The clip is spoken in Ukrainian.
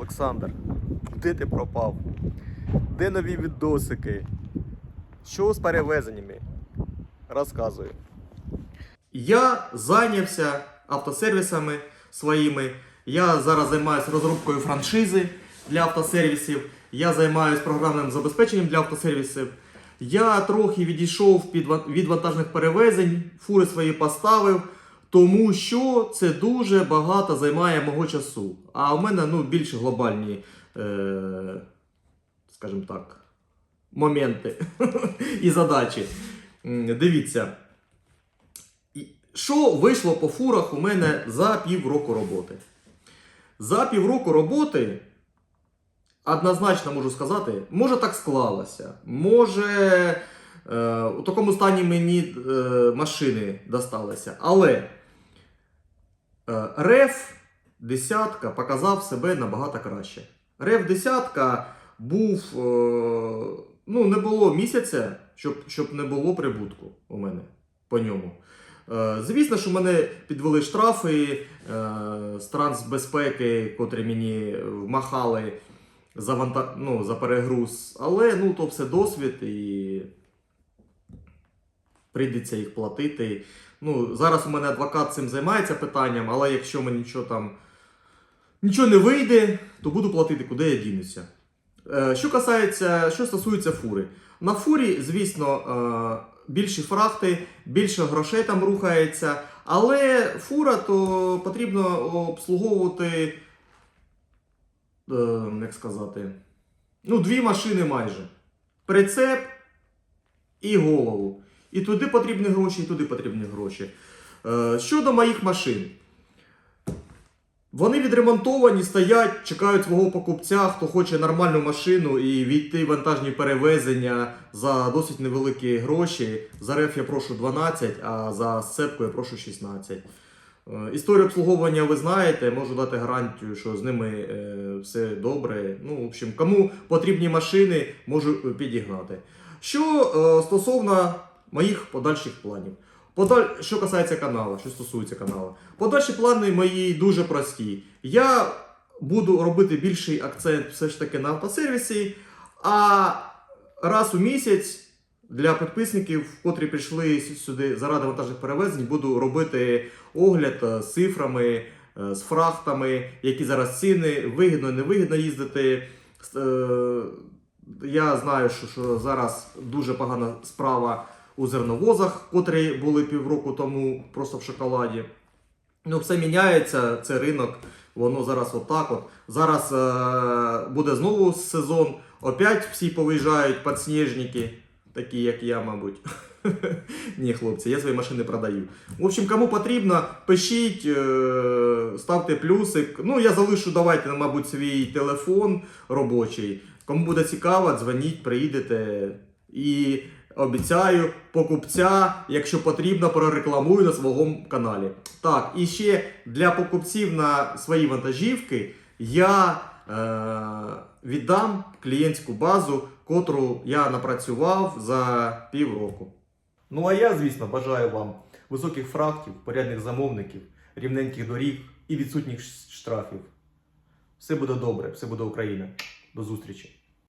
Олександр, де ти пропав? Де нові відосики? Що з перевезеннями? Розказую. Я зайнявся автосервісами своїми. Я зараз займаюся розробкою франшизи для автосервісів. Я займаюся програмним забезпеченням для автосервісів. Я трохи відійшов від вантажних перевезень, фури свої поставив, тому що це дуже багато займає мого часу. А у мене ну, більш глобальні, е, скажімо так, моменти і задачі. Дивіться. Що вийшло по фурах у мене за півроку роботи? За півроку роботи, однозначно можу сказати, може так склалося. Може е, у такому стані мені е, машини досталися. Але е, реф десятка показав себе набагато краще. Реф десятка був. Е, ну, не було місяця, щоб, щоб не було прибутку у мене по ньому. Е, Звісно, що мене підвели штрафи з трансбезпеки, котрі мені вмахали за, ванта... ну, за перегруз. Але ну, то все досвід і прийдеться їх платити. Ну, зараз у мене адвокат цим займається питанням, але якщо мені нічого там нічого не вийде, то буду платити, куди я дінуся. Е, Що касається, що стосується фури. На фурі, звісно, е, більші фрахти, більше грошей там рухається, але фура то потрібно обслуговувати, е, як сказати, ну, дві машини майже. Прицеп і голову. І туди потрібні гроші, і туди потрібні гроші. Е, Щодо моїх машин. Вони відремонтовані, стоять, чекають свого покупця, хто хоче нормальну машину і війти в вантажні перевезення за досить невеликі гроші. За реф я прошу 12, а за сцепку я прошу 16. Е, Історію обслуговування ви знаєте, можу дати гарантію, що з ними е, все добре. Ну, в общем, кому потрібні машини, можу підігнати. Що стосовно моїх подальших планів. Подаль... Що касається каналу, що стосується каналу. Подальші плани мої дуже прості. Я буду робити більший акцент все ж таки на автосервісі, а раз у місяць для підписників, котрі прийшли сюди заради вантажних перевезень, буду робити огляд з цифрами, е, з фрахтами, які зараз ціни, вигідно, невигідно їздити. Е, Я знаю, що зараз дуже погана справа у зерновозах, котрі були півроку тому просто в шоколаді. Ну, все міняється, це ринок, воно зараз отак от. Зараз е, буде знову сезон, опять всі повиїжджають підсніжники, такі як я, мабуть. Ні, хлопці, я свої машини продаю. В общем, кому потрібно, пишіть, е, ставте плюсик. Ну, я залишу, давайте, мабуть, свій телефон робочий. Кому буде цікаво, дзвоніть, приїдете. І обіцяю, покупця, якщо потрібно, прорекламую на своєму каналі. Так, і ще для покупців на свої вантажівки я е, віддам клієнтську базу, котру я напрацював за півроку. Ну а я, звісно, бажаю вам високих фрахтів, порядних замовників, рівненьких доріг і відсутніх штрафів. Все буде добре, все буде Україна. До зустрічі!